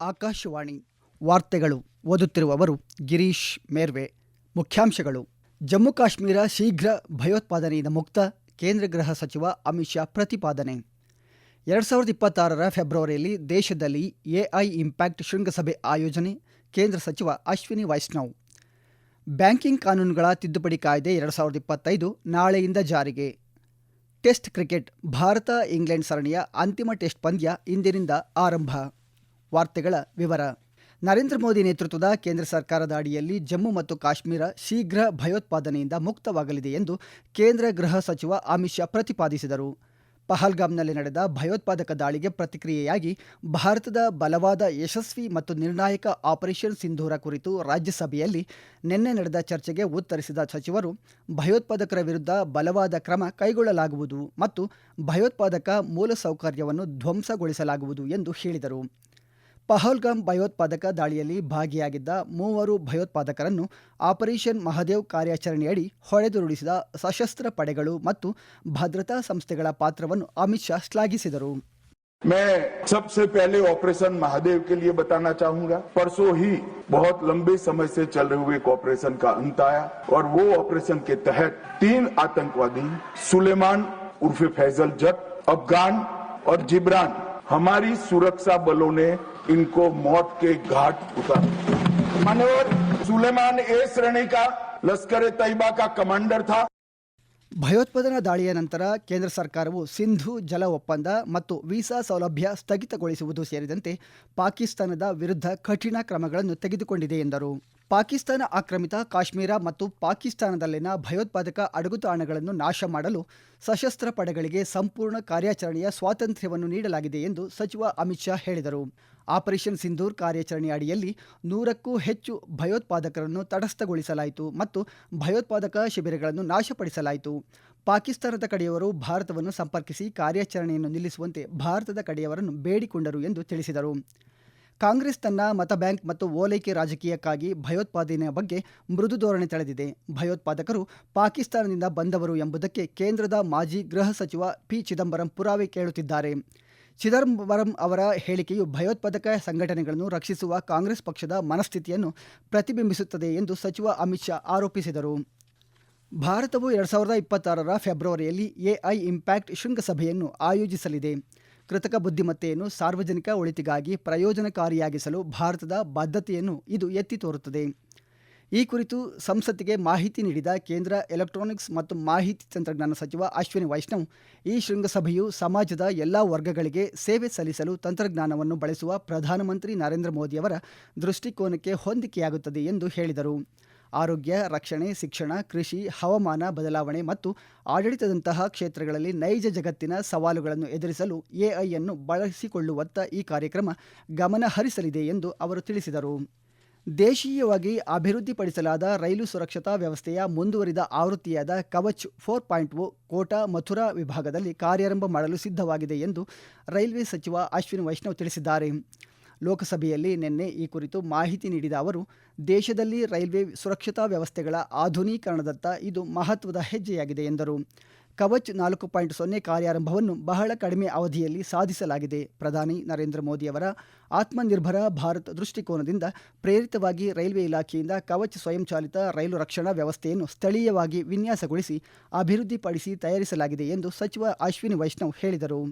ಆಕಾಶವಾಣಿ ವಾರ್ತೆಗಳು ಓದುತ್ತಿರುವವರು ಗಿರೀಶ್ ಮೇರ್ವೆ. ಮುಖ್ಯಾಂಶಗಳು. ಜಮ್ಮು ಕಾಶ್ಮೀರ ಶೀಘ್ರ ಭಯೋತ್ಪಾದನೆಯಿಂದ ಮುಕ್ತ, ಕೇಂದ್ರ ಗೃಹ ಸಚಿವ ಅಮಿತ್ ಶಾ ಪ್ರತಿಪಾದನೆ. ಎರಡು ಸಾವಿರದ ಇಪ್ಪತ್ತಾರರ ಫೆಬ್ರವರಿಯಲ್ಲಿ ದೇಶದಲ್ಲಿ ಎಐ ಇಂಪ್ಯಾಕ್ಟ್ ಶೃಂಗಸಭೆ ಆಯೋಜನೆ, ಕೇಂದ್ರ ಸಚಿವ ಅಶ್ವಿನಿ ವೈಷ್ಣವ್. ಬ್ಯಾಂಕಿಂಗ್ ಕಾನೂನುಗಳ ತಿದ್ದುಪಡಿ ಕಾಯ್ದೆ ಎರಡು ಸಾವಿರದ ಇಪ್ಪತ್ತೈದು ನಾಳೆಯಿಂದ ಜಾರಿಗೆ. ಟೆಸ್ಟ್ ಕ್ರಿಕೆಟ್ ಭಾರತ ಇಂಗ್ಲೆಂಡ್ ಸರಣಿಯ ಅಂತಿಮ ಟೆಸ್ಟ್ ಪಂದ್ಯ ಇಂದಿನಿಂದ ಆರಂಭ. ವಾರ್ತೆಗಳ ವಿವರ. ನರೇಂದ್ರ ಮೋದಿ ನೇತೃತ್ವದ ಕೇಂದ್ರ ಸರ್ಕಾರದ ಅಡಿಯಲ್ಲಿ ಜಮ್ಮು ಮತ್ತು ಕಾಶ್ಮೀರ ಶೀಘ್ರ ಭಯೋತ್ಪಾದನೆಯಿಂದ ಮುಕ್ತವಾಗಲಿದೆ ಎಂದು ಕೇಂದ್ರ ಗೃಹ ಸಚಿವ ಅಮಿತ್ ಶಾ ಪ್ರತಿಪಾದಿಸಿದರು. ಪಹಲ್ಗಾಮ್ನಲ್ಲಿ ನಡೆದ ಭಯೋತ್ಪಾದಕ ದಾಳಿಗೆ ಪ್ರತಿಕ್ರಿಯೆಯಾಗಿ ಭಾರತದ ಬಲವಾದ ಯಶಸ್ವಿ ಮತ್ತು ನಿರ್ಣಾಯಕ ಆಪರೇಷನ್ ಸಿಂಧೂರ ಕುರಿತು ರಾಜ್ಯಸಭೆಯಲ್ಲಿ ನಿನ್ನೆ ನಡೆದ ಚರ್ಚೆಗೆ ಉತ್ತರಿಸಿದ ಸಚಿವರು, ಭಯೋತ್ಪಾದಕರ ವಿರುದ್ಧ ಬಲವಾದ ಕ್ರಮ ಕೈಗೊಳ್ಳಲಾಗುವುದು ಮತ್ತು ಭಯೋತ್ಪಾದಕ ಮೂಲಸೌಕರ್ಯವನ್ನು ಧ್ವಂಸಗೊಳಿಸಲಾಗುವುದು ಎಂದು ಹೇಳಿದರು. ಪಹಲ್ಗಾಮ್ ಭಯೋತ್ಪಾದಕ ದಾಳಿಯಲ್ಲಿ ಭಾಗಿಯಾಗಿದ್ದ ಮೂವರು ಭಯೋತ್ಪಾದಕರನ್ನು ಆಪರೇಷನ್ ಮಹದೇವ್ ಕಾರ್ಯಾಚರಣೆಯಡಿ ಹೊಡೆದುರುಳಿಸಿದ ಸಶಸ್ತ್ರ ಪಡೆಗಳು ಮತ್ತು ಭದ್ರತಾ ಸಂಸ್ಥೆಗಳ ಪಾತ್ರವನ್ನು ಅಮಿತ್ ಶಾ ಶ್ಲಾಘಿಸಿದರು मैं सबसे पहले ऑपरेशन महादेव के लिए बताना चाहूंगा परसों ही बहुत लंबे समय से चल रहे हुए एक ऑपरेशन का अंत आया और वो ऑपरेशन के तहत तीन आतंकवादी सुलेमान उर्फे फैजल जट अफगान और जिब्रान हमारी सुरक्षा बलों ने इनको मौत के घाट उतारा मानवर सुलेमान ए श्रेणी का लश्कर ए तैयबा का कमांडर था ಭಯೋತ್ಪಾದನಾ ದಾಳಿಯ ನಂತರ ಕೇಂದ್ರ ಸರ್ಕಾರವು ಸಿಂಧು ಜಲ ಒಪ್ಪಂದ ಮತ್ತು ವೀಸಾ ಸೌಲಭ್ಯ ಸ್ಥಗಿತಗೊಳಿಸುವುದು ಸೇರಿದಂತೆ ಪಾಕಿಸ್ತಾನದ ವಿರುದ್ಧ ಕಠಿಣ ಕ್ರಮಗಳನ್ನು ತೆಗೆದುಕೊಂಡಿದೆ ಎಂದರು ಪಾಕಿಸ್ತಾನ ಆಕ್ರಮಿತ ಕಾಶ್ಮೀರ ಮತ್ತು ಪಾಕಿಸ್ತಾನದಲ್ಲಿನ ಭಯೋತ್ಪಾದಕ ಅಡಗುತಾಣಗಳನ್ನು ನಾಶ ಮಾಡಲು ಸಶಸ್ತ್ರ ಪಡೆಗಳಿಗೆ ಸಂಪೂರ್ಣ ಕಾರ್ಯಾಚರಣೆಯ ಸ್ವಾತಂತ್ರ್ಯವನ್ನು ನೀಡಲಾಗಿದೆ ಎಂದು ಸಚಿವ ಅಮಿತ್ ಶಾ ಹೇಳಿದರು ಆಪರೇಷನ್ ಸಿಂಧೂರ್ ಕಾರ್ಯಾಚರಣೆ ಅಡಿಯಲ್ಲಿ ನೂರಕ್ಕೂ ಹೆಚ್ಚು ಭಯೋತ್ಪಾದಕರನ್ನು ತಟಸ್ಥಗೊಳಿಸಲಾಯಿತು ಮತ್ತು ಭಯೋತ್ಪಾದಕ ಶಿಬಿರಗಳನ್ನು ನಾಶಪಡಿಸಲಾಯಿತು. ಪಾಕಿಸ್ತಾನದ ಕಡೆಯವರು ಭಾರತವನ್ನು ಸಂಪರ್ಕಿಸಿ ಕಾರ್ಯಾಚರಣೆಯನ್ನು ನಿಲ್ಲಿಸುವಂತೆ ಭಾರತದ ಕಡೆಯವರನ್ನು ಬೇಡಿಕೊಂಡರು ಎಂದು ತಿಳಿಸಿದರು. ಕಾಂಗ್ರೆಸ್ ತನ್ನ ಮತ ಬ್ಯಾಂಕ್ ಮತ್ತು ಓಲೈಕೆ ರಾಜಕೀಯಕ್ಕಾಗಿ ಭಯೋತ್ಪಾದನೆಯ ಬಗ್ಗೆ ಮೃದು ಧೋರಣೆ ತಳೆದಿದೆ. ಭಯೋತ್ಪಾದಕರು ಪಾಕಿಸ್ತಾನದಿಂದ ಬಂದವರು ಎಂಬುದಕ್ಕೆ ಕೇಂದ್ರದ ಮಾಜಿ ಗೃಹ ಸಚಿವ ಪಿ ಚಿದಂಬರಂ ಪುರಾವೆ ಕೇಳುತ್ತಿದ್ದಾರೆ. ಚಿದಂಬರಂ ಅವರ ಹೇಳಿಕೆಯು ಭಯೋತ್ಪಾದಕ ಸಂಘಟನೆಗಳನ್ನು ರಕ್ಷಿಸುವ ಕಾಂಗ್ರೆಸ್ ಪಕ್ಷದ ಮನಸ್ಥಿತಿಯನ್ನು ಪ್ರತಿಬಿಂಬಿಸುತ್ತದೆ ಎಂದು ಸಚಿವ ಅಮಿತ್ ಶಾ ಆರೋಪಿಸಿದರು. ಭಾರತವು ಎರಡು ಸಾವಿರದ ಇಪ್ಪತ್ತಾರರ ಫೆಬ್ರವರಿಯಲ್ಲಿ ಎಐ ಇಂಪ್ಯಾಕ್ಟ್ ಶೃಂಗಸಭೆಯನ್ನು ಆಯೋಜಿಸಲಿದೆ. ಕೃತಕ ಬುದ್ಧಿಮತ್ತೆಯನ್ನು ಸಾರ್ವಜನಿಕ ಒಳಿತಿಗಾಗಿ ಪ್ರಯೋಜನಕಾರಿಯಾಗಿಸಲು ಭಾರತದ ಬದ್ಧತೆಯನ್ನು ಇದು ಎತ್ತಿ ತೋರುತ್ತದೆ. ಈ ಕುರಿತು ಸಂಸತ್ತಿಗೆ ಮಾಹಿತಿ ನೀಡಿದ ಕೇಂದ್ರ ಎಲೆಕ್ಟ್ರಾನಿಕ್ಸ್ ಮತ್ತು ಮಾಹಿತಿ ತಂತ್ರಜ್ಞಾನ ಸಚಿವ ಅಶ್ವಿನಿ ವೈಷ್ಣವ್, ಈ ಶೃಂಗಸಭೆಯು ಸಮಾಜದ ಎಲ್ಲ ವರ್ಗಗಳಿಗೆ ಸೇವೆ ಸಲ್ಲಿಸಲು ತಂತ್ರಜ್ಞಾನವನ್ನು ಬಳಸುವ ಪ್ರಧಾನಮಂತ್ರಿ ನರೇಂದ್ರ ಮೋದಿಯವರ ದೃಷ್ಟಿಕೋನಕ್ಕೆ ಹೊಂದಿಕೆಯಾಗುತ್ತದೆ ಎಂದು ಹೇಳಿದರು. ಆರೋಗ್ಯ, ರಕ್ಷಣೆ, ಶಿಕ್ಷಣ, ಕೃಷಿ, ಹವಾಮಾನ ಬದಲಾವಣೆ ಮತ್ತು ಆಡಳಿತದಂತಹ ಕ್ಷೇತ್ರಗಳಲ್ಲಿ ನೈಜ ಜಗತ್ತಿನ ಸವಾಲುಗಳನ್ನು ಎದುರಿಸಲು ಎಐಯನ್ನು ಬಳಸಿಕೊಳ್ಳುವತ್ತ ಈ ಕಾರ್ಯಕ್ರಮ ಗಮನ ಹರಿಸಲಿದೆ ಎಂದು ಅವರು ತಿಳಿಸಿದರು. ದೇಶೀಯವಾಗಿ ಅಭಿವೃದ್ಧಿಪಡಿಸಲಾದ ರೈಲು ಸುರಕ್ಷತಾ ವ್ಯವಸ್ಥೆಯ ಮುಂದುವರಿದ ಆವೃತ್ತಿಯಾದ Kavach four point O Kota Mathura ವಿಭಾಗದಲ್ಲಿ ಕಾರ್ಯಾರಂಭ ಮಾಡಲು ಸಿದ್ಧವಾಗಿದೆ ಎಂದು ರೈಲ್ವೆ ಸಚಿವ ಅಶ್ವಿನ್ ವೈಷ್ಣವ್ ತಿಳಿಸಿದ್ದಾರೆ. ಲೋಕಸಭೆಯಲ್ಲಿ ನಿನ್ನೆ ಈ ಕುರಿತು ಮಾಹಿತಿ ನೀಡಿದ ಅವರು, ದೇಶದಲ್ಲಿ ರೈಲ್ವೆ ಸುರಕ್ಷತಾ ವ್ಯವಸ್ಥೆಗಳ ಆಧುನೀಕರಣದತ್ತ ಇದು ಮಹತ್ವದ ಹೆಜ್ಜೆಯಾಗಿದೆ ಎಂದರು. ಕವಚ್ ನಾಲ್ಕು ಪಾಯಿಂಟ್ ಸೊನ್ನೆ ಕಾರ್ಯಾರಂಭವನ್ನು ಬಹಳ ಕಡಿಮೆ ಅವಧಿಯಲ್ಲಿ ಸಾಧಿಸಲಾಗಿದೆ. ಪ್ರಧಾನಿ ನರೇಂದ್ರ ಮೋದಿಯವರ ಆತ್ಮನಿರ್ಭರ ಭಾರತ್ ದೃಷ್ಟಿಕೋನದಿಂದ ಪ್ರೇರಿತವಾಗಿ ರೈಲ್ವೆ ಇಲಾಖೆಯಿಂದ ಕವಚ್ ಸ್ವಯಂಚಾಲಿತ ರೈಲು ರಕ್ಷಣಾ ವ್ಯವಸ್ಥೆಯನ್ನು ಸ್ಥಳೀಯವಾಗಿ ವಿನ್ಯಾಸಗೊಳಿಸಿ ಅಭಿವೃದ್ಧಿಪಡಿಸಿ ತಯಾರಿಸಲಾಗಿದೆ ಎಂದು ಸಚಿವ ಅಶ್ವಿನಿ ವೈಷ್ಣವ್ ಹೇಳಿದರು.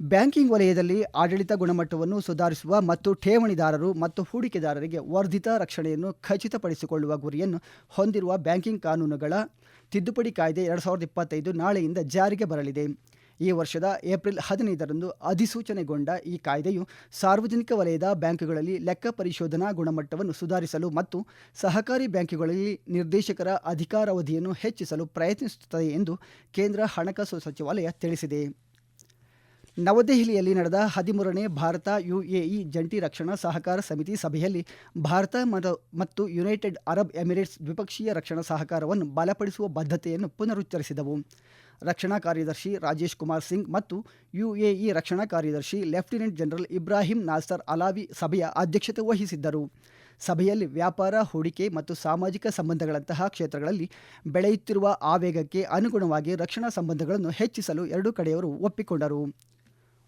ಬ್ಯಾಂಕಿಂಗ್ ವಲಯದಲ್ಲಿ ಆಡಳಿತ ಗುಣಮಟ್ಟವನ್ನು ಸುಧಾರಿಸುವ ಮತ್ತು ಠೇವಣಿದಾರರು ಮತ್ತು ಹೂಡಿಕೆದಾರರಿಗೆ ವರ್ಧಿತ ರಕ್ಷಣೆಯನ್ನು ಖಚಿತಪಡಿಸಿಕೊಳ್ಳುವ ಗುರಿಯನ್ನು ಹೊಂದಿರುವ ಬ್ಯಾಂಕಿಂಗ್ ಕಾನೂನುಗಳ ತಿದ್ದುಪಡಿ ಕಾಯ್ದೆ ಎರಡು ಸಾವಿರದ ಇಪ್ಪತ್ತೈದು ನಾಳೆಯಿಂದ ಜಾರಿಗೆ ಬರಲಿದೆ. ಈ ವರ್ಷದ ಏಪ್ರಿಲ್ ಹದಿನೈದರಂದು ಅಧಿಸೂಚನೆಗೊಂಡ ಈ ಕಾಯ್ದೆಯು ಸಾರ್ವಜನಿಕ ವಲಯದ ಬ್ಯಾಂಕುಗಳಲ್ಲಿ ಲೆಕ್ಕ ಪರಿಶೋಧನಾ ಗುಣಮಟ್ಟವನ್ನು ಸುಧಾರಿಸಲು ಮತ್ತು ಸಹಕಾರಿ ಬ್ಯಾಂಕುಗಳಲ್ಲಿ ನಿರ್ದೇಶಕರ ಅಧಿಕಾರಾವಧಿಯನ್ನು ಹೆಚ್ಚಿಸಲು ಪ್ರಯತ್ನಿಸುತ್ತದೆ ಎಂದು ಕೇಂದ್ರ ಹಣಕಾಸು ಸಚಿವಾಲಯ ತಿಳಿಸಿದೆ. ನವದೆಹಲಿಯಲ್ಲಿ ನಡೆದ ಹದಿಮೂರನೇ ಭಾರತ ಯುಎಇ ಜಂಟಿ ರಕ್ಷಣಾ ಸಹಕಾರ ಸಮಿತಿ ಸಭೆಯಲ್ಲಿ ಭಾರತ ಮತ್ತು ಯುನೈಟೆಡ್ ಅರಬ್ ಎಮಿರೇಟ್ಸ್ ದ್ವಿಪಕ್ಷೀಯ ರಕ್ಷಣಾ ಸಹಕಾರವನ್ನು ಬಲಪಡಿಸುವ ಬದ್ಧತೆಯನ್ನು ಪುನರುಚ್ಚರಿಸಿದವು. ರಕ್ಷಣಾ ಕಾರ್ಯದರ್ಶಿ ರಾಜೇಶ್ ಕುಮಾರ್ ಸಿಂಗ್ ಮತ್ತು ಯುಎಇ ರಕ್ಷಣಾ ಕಾರ್ಯದರ್ಶಿ lieutenant general Ibrahim Nasser Alawi ಸಭೆಯ ಅಧ್ಯಕ್ಷತೆ ವಹಿಸಿದ್ದರು. ಸಭೆಯಲ್ಲಿ ವ್ಯಾಪಾರ, ಹೂಡಿಕೆ ಮತ್ತು ಸಾಮಾಜಿಕ ಸಂಬಂಧಗಳಂತಹ ಕ್ಷೇತ್ರಗಳಲ್ಲಿ ಬೆಳೆಯುತ್ತಿರುವ ಆವೇಗಕ್ಕೆ ಅನುಗುಣವಾಗಿ ರಕ್ಷಣಾ ಸಂಬಂಧಗಳನ್ನು ಹೆಚ್ಚಿಸಲು ಎರಡೂ ಕಡೆಯವರು ಒಪ್ಪಿಕೊಂಡರು.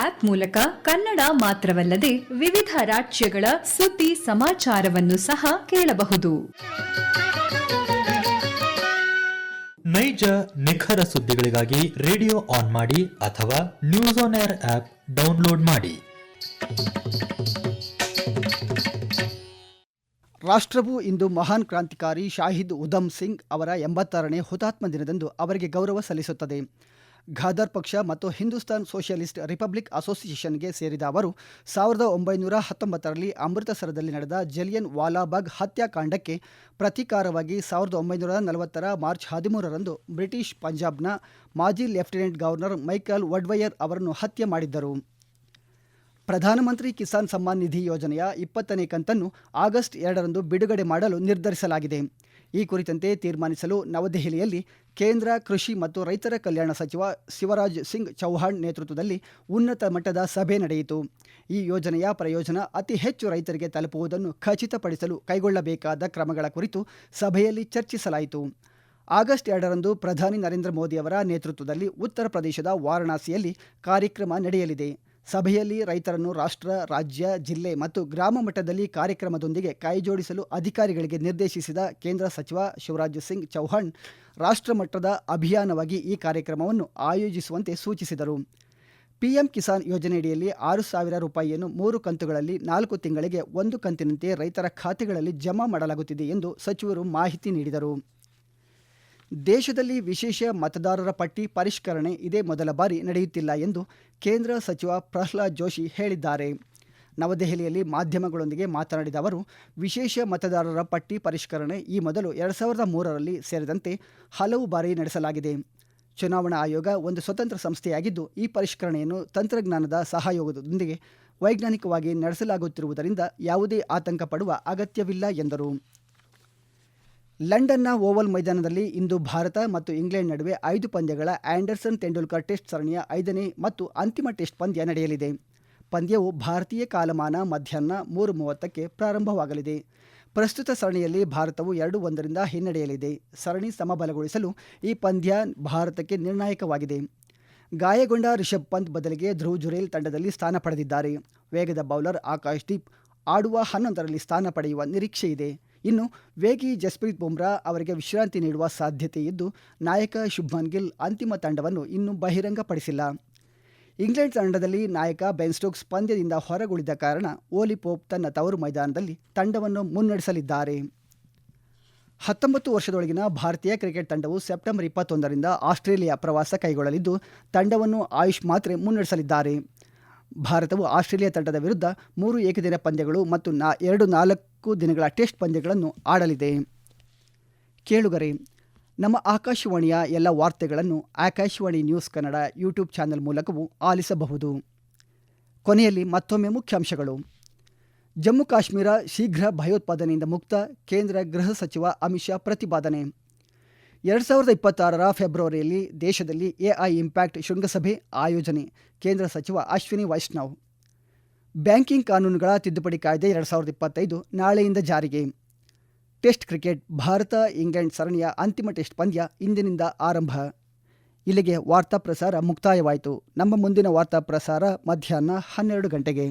ಆಪ್ ಮೂಲಕ ಕನ್ನಡ ಮಾತ್ರವಲ್ಲದೆ ವಿವಿಧ ರಾಜ್ಯಗಳ ಸುದ್ದಿ ಸಮಾಚಾರವನ್ನು ಸಹ ಕೇಳಬಹುದು. ನೈಜ ನಿಖರ ಸುದ್ದಿಗಳಿಗಾಗಿ ರೇಡಿಯೋ ಆನ್ ಮಾಡಿ ಅಥವಾ news on air app download ಮಾಡಿ. ರಾಷ್ಟ್ರವು ಇಂದು ಮಹಾನ್ ಕ್ರಾಂತಿಕಾರಿ ಶಾಹಿದ್ ಉಧಮ್ ಸಿಂಗ್ ಅವರ ಎಂಬತ್ತಾರನೇ ಹುತಾತ್ಮ ದಿನದಂದು ಅವರಿಗೆ ಗೌರವ ಸಲ್ಲಿಸುತ್ತದೆ. ಘಾದರ್ ಪಕ್ಷ ಮತ್ತು ಹಿಂದೂಸ್ತಾನ್ ಸೋಷಿಯಲಿಸ್ಟ್ ರಿಪಬ್ಲಿಕ್ ಅಸೋಸಿಯೇಷನ್ಗೆ ಸೇರಿದ ಅವರು ಸಾವಿರದ ಒಂಬೈನೂರ ಹತ್ತೊಂಬತ್ತರಲ್ಲಿ ಅಮೃತಸರದಲ್ಲಿ ನಡೆದ ಜಲಿಯನ್ ವಾಲಾಬಾಗ್ ಹತ್ಯಾಕಾಂಡಕ್ಕೆ ಪ್ರತೀಕಾರವಾಗಿ ಸಾವಿರದ ಒಂಬೈನೂರ ನಲವತ್ತರ ಮಾರ್ಚ್ ಹದಿಮೂರರಂದು ಬ್ರಿಟಿಷ್ ಪಂಜಾಬ್ನ ಮಾಜಿ ಲೆಫ್ಟಿನೆಂಟ್ ಗವರ್ನರ್ ಮೈಕಲ್ ವಡ್ವಯರ್ ಅವರನ್ನು ಹತ್ಯೆ ಮಾಡಿದ್ದರು. ಪ್ರಧಾನಮಂತ್ರಿ ಕಿಸಾನ್ ಸಮ್ಮಾನ್ ನಿಧಿ ಯೋಜನೆಯ ಇಪ್ಪತ್ತನೇ ಕಂತನ್ನು ಆಗಸ್ಟ್ ಎರಡರಂದು ಬಿಡುಗಡೆ ಮಾಡಲು ನಿರ್ಧರಿಸಲಾಗಿದೆ. ಈ ಕುರಿತಂತೆ ತೀರ್ಮಾನಿಸಲು ನವದೆಹಲಿಯಲ್ಲಿ ಕೇಂದ್ರ ಕೃಷಿ ಮತ್ತು ರೈತರ ಕಲ್ಯಾಣ ಸಚಿವ ಶಿವರಾಜ್ ಸಿಂಗ್ ಚೌಹಾಣ್ ನೇತೃತ್ವದಲ್ಲಿ ಉನ್ನತ ಮಟ್ಟದ ಸಭೆ ನಡೆಯಿತು. ಈ ಯೋಜನೆಯ ಪ್ರಯೋಜನ ಅತಿ ಹೆಚ್ಚು ರೈತರಿಗೆ ತಲುಪುವುದನ್ನು ಖಚಿತಪಡಿಸಲು ಕೈಗೊಳ್ಳಬೇಕಾದ ಕ್ರಮಗಳ ಕುರಿತು ಸಭೆಯಲ್ಲಿ ಚರ್ಚಿಸಲಾಯಿತು. ಆಗಸ್ಟ್ ಎರಡರಂದು ಪ್ರಧಾನಿ ನರೇಂದ್ರ ಮೋದಿ ಅವರ ನೇತೃತ್ವದಲ್ಲಿ ಉತ್ತರ ಪ್ರದೇಶದ ವಾರಣಾಸಿಯಲ್ಲಿ ಕಾರ್ಯಕ್ರಮ ನಡೆಯಲಿದೆ. ಸಭೆಯಲ್ಲಿ ರೈತರನ್ನು ರಾಷ್ಟ್ರ, ರಾಜ್ಯ, ಜಿಲ್ಲೆ ಮತ್ತು ಗ್ರಾಮ ಮಟ್ಟದಲ್ಲಿ ಕಾರ್ಯಕ್ರಮದೊಂದಿಗೆ ಕೈಜೋಡಿಸಲು ಅಧಿಕಾರಿಗಳಿಗೆ ನಿರ್ದೇಶಿಸಿದ ಕೇಂದ್ರ ಸಚಿವ ಶಿವರಾಜ್ ಸಿಂಗ್ ಚೌಹಾಣ್ ರಾಷ್ಟ್ರ ಮಟ್ಟದ ಅಭಿಯಾನವಾಗಿ ಈ ಕಾರ್ಯಕ್ರಮವನ್ನು ಆಯೋಜಿಸುವಂತೆ ಸೂಚಿಸಿದರು. ಪಿಎಂ ಕಿಸಾನ್ ಯೋಜನೆಯಡಿಯಲ್ಲಿ ಆರು ಸಾವಿರ ರೂಪಾಯಿಯನ್ನು ಮೂರು ಕಂತುಗಳಲ್ಲಿ ನಾಲ್ಕು ತಿಂಗಳಿಗೆ ಒಂದು ಕಂತಿನಂತೆ ರೈತರ ಖಾತೆಗಳಲ್ಲಿ ಜಮಾ ಮಾಡಲಾಗುತ್ತಿದೆ ಎಂದು ಸಚಿವರು ಮಾಹಿತಿ ನೀಡಿದರು. ದೇಶದಲ್ಲಿ ವಿಶೇಷ ಮತದಾರರ ಪಟ್ಟಿ ಪರಿಷ್ಕರಣೆ ಇದೇ ಮೊದಲ ಬಾರಿ ನಡೆಯುತ್ತಿಲ್ಲ ಎಂದು ಕೇಂದ್ರ ಸಚಿವ ಪ್ರಹ್ಲಾದ್ ಜೋಶಿ ಹೇಳಿದ್ದಾರೆ. ನವದೆಹಲಿಯಲ್ಲಿ ಮಾಧ್ಯಮಗಳೊಂದಿಗೆ ಮಾತನಾಡಿದ ಅವರು, ವಿಶೇಷ ಮತದಾರರ ಪಟ್ಟಿ ಪರಿಷ್ಕರಣೆ ಈ ಮೊದಲು ಎರಡು ಸಾವಿರದ ಮೂರರಲ್ಲಿ ಸೇರಿದಂತೆ ಹಲವು ಬಾರಿ ನಡೆಸಲಾಗಿದೆ. ಚುನಾವಣಾ ಆಯೋಗ ಒಂದು ಸ್ವತಂತ್ರ ಸಂಸ್ಥೆಯಾಗಿದ್ದು, ಈ ಪರಿಷ್ಕರಣೆಯನ್ನು ತಂತ್ರಜ್ಞಾನದ ಸಹಯೋಗದೊಂದಿಗೆ ವೈಜ್ಞಾನಿಕವಾಗಿ ನಡೆಸಲಾಗುತ್ತಿರುವುದರಿಂದ ಯಾವುದೇ ಆತಂಕ ಪಡುವ ಅಗತ್ಯವಿಲ್ಲ ಎಂದರು. ಲಂಡನ್ನ ಓವಲ್ ಮೈದಾನದಲ್ಲಿ ಇಂದು ಭಾರತ ಮತ್ತು ಇಂಗ್ಲೆಂಡ್ ನಡುವೆ ಐದು ಪಂದ್ಯಗಳ ಆಂಡರ್ಸನ್ ತೆಂಡೂಲ್ಕರ್ ಟೆಸ್ಟ್ ಸರಣಿಯ ಐದನೇ ಮತ್ತು ಅಂತಿಮ ಟೆಸ್ಟ್ ಪಂದ್ಯ ನಡೆಯಲಿದೆ. ಪಂದ್ಯವು ಭಾರತೀಯ ಕಾಲಮಾನ ಮಧ್ಯಾಹ್ನ ಮೂರು ಮೂವತ್ತಕ್ಕೆ ಪ್ರಾರಂಭವಾಗಲಿದೆ. ಪ್ರಸ್ತುತ ಸರಣಿಯಲ್ಲಿ ಭಾರತವು ಎರಡು ಒಂದರಿಂದ ಹಿನ್ನಡೆಯಲಿದೆ. ಸರಣಿ ಸಮಬಲಗೊಳಿಸಲು ಈ ಪಂದ್ಯ ಭಾರತಕ್ಕೆ ನಿರ್ಣಾಯಕವಾಗಿದೆ. ಗಾಯಗೊಂಡ ರಿಷಬ್ ಪಂತ್ ಬದಲಿಗೆ ಧ್ರುವ್ ಜುರೇಲ್ ತಂಡದಲ್ಲಿ ಸ್ಥಾನ ಪಡೆದಿದ್ದಾರೆ. ವೇಗದ ಬೌಲರ್ ಆಕಾಶ್ ದೀಪ್ ಆಡುವ ಹನ್ನೊಂದರಲ್ಲಿ ಸ್ಥಾನ ಪಡೆಯುವ ನಿರೀಕ್ಷೆ ಇದೆ ಇನ್ನು ವೇಗಿ ಜಸ್ಪ್ರೀತ್ ಬುಮ್ರಾ ಅವರಿಗೆ ವಿಶ್ರಾಂತಿ ನೀಡುವ ಸಾಧ್ಯತೆ ಇದ್ದು, ನಾಯಕ ಶುಭ್ಮನ್ ಗಿಲ್ ಅಂತಿಮ ತಂಡವನ್ನು ಇನ್ನೂ ಬಹಿರಂಗಪಡಿಸಿಲ್ಲ. ಇಂಗ್ಲೆಂಡ್ ತಂಡದಲ್ಲಿ ನಾಯಕ ಬೆನ್ ಸ್ಟೋಕ್ಸ್ ಪಂದ್ಯದಿಂದ ಹೊರಗುಳಿದ ಕಾರಣ ಓಲಿ ಪೋಪ್ ತನ್ನ ತವರು ಮೈದಾನದಲ್ಲಿ ತಂಡವನ್ನು ಮುನ್ನಡೆಸಲಿದ್ದಾರೆ. ಹತ್ತೊಂಬತ್ತು ವರ್ಷದೊಳಗಿನ ಭಾರತೀಯ ಕ್ರಿಕೆಟ್ ತಂಡವು ಸೆಪ್ಟೆಂಬರ್ ಇಪ್ಪತ್ತೊಂದರಿಂದ ಆಸ್ಟ್ರೇಲಿಯಾ ಪ್ರವಾಸ ಕೈಗೊಳ್ಳಲಿದ್ದು, ತಂಡವನ್ನು ಆಯುಷ್ ಮಾತ್ರೆ ಮುನ್ನಡೆಸಲಿದ್ದಾರೆ. ಭಾರತವು ಆಸ್ಟ್ರೇಲಿಯಾ ತಂಡದ ವಿರುದ್ಧ ಮೂರು ಏಕದಿನ ಪಂದ್ಯಗಳು ಮತ್ತು ನಾ, ಎರಡು ನಾಲ್ಕು ದಿನಗಳ ಟೆಸ್ಟ್ ಪಂದ್ಯಗಳನ್ನು ಆಡಲಿದೆ. ಕೇಳುಗರೆ, ನಮ್ಮ ಆಕಾಶವಾಣಿಯ ಎಲ್ಲ ವಾರ್ತೆಗಳನ್ನು Akashvani news Kannada YouTube channel ಮೂಲಕವೂ ಆಲಿಸಬಹುದು. ಕೊನೆಯಲ್ಲಿ ಮತ್ತೊಮ್ಮೆ ಮುಖ್ಯಾಂಶಗಳು. ಜಮ್ಮು ಕಾಶ್ಮೀರ ಶೀಘ್ರ ಭಯೋತ್ಪಾದನೆಯಿಂದ ಮುಕ್ತ ಕೇಂದ್ರ ಗೃಹ ಸಚಿವ ಅಮಿತ್ ಶಾ ಪ್ರತಿಪಾದನೆ. ಎರಡು ಸಾವಿರದ ಇಪ್ಪತ್ತಾರರ ಫೆಬ್ರವರಿಯಲ್ಲಿ ದೇಶದಲ್ಲಿ ಎಐ ಇಂಪ್ಯಾಕ್ಟ್ ಶೃಂಗಸಭೆ ಆಯೋಜನೆ, ಕೇಂದ್ರ ಸಚಿವ ಅಶ್ವಿನಿ ವೈಷ್ಣವ್. ಬ್ಯಾಂಕಿಂಗ್ ಕಾನೂನುಗಳ ತಿದ್ದುಪಡಿ ಕಾಯ್ದೆ ಎರಡು ಸಾವಿರದ ಇಪ್ಪತ್ತೈದು ನಾಳೆಯಿಂದ ಜಾರಿಗೆ. ಟೆಸ್ಟ್ ಕ್ರಿಕೆಟ್ ಭಾರತ ಇಂಗ್ಲೆಂಡ್ ಸರಣಿಯ ಅಂತಿಮ ಟೆಸ್ಟ್ ಪಂದ್ಯ ಇಂದಿನಿಂದ ಆರಂಭ. ಇಲ್ಲಿಗೆ ವಾರ್ತಾ ಪ್ರಸಾರ ಮುಕ್ತಾಯವಾಯಿತು. ನಮ್ಮ ಮುಂದಿನ ವಾರ್ತಾ ಪ್ರಸಾರ ಮಧ್ಯಾಹ್ನ ಹನ್ನೆರಡು ಗಂಟೆಗೆ.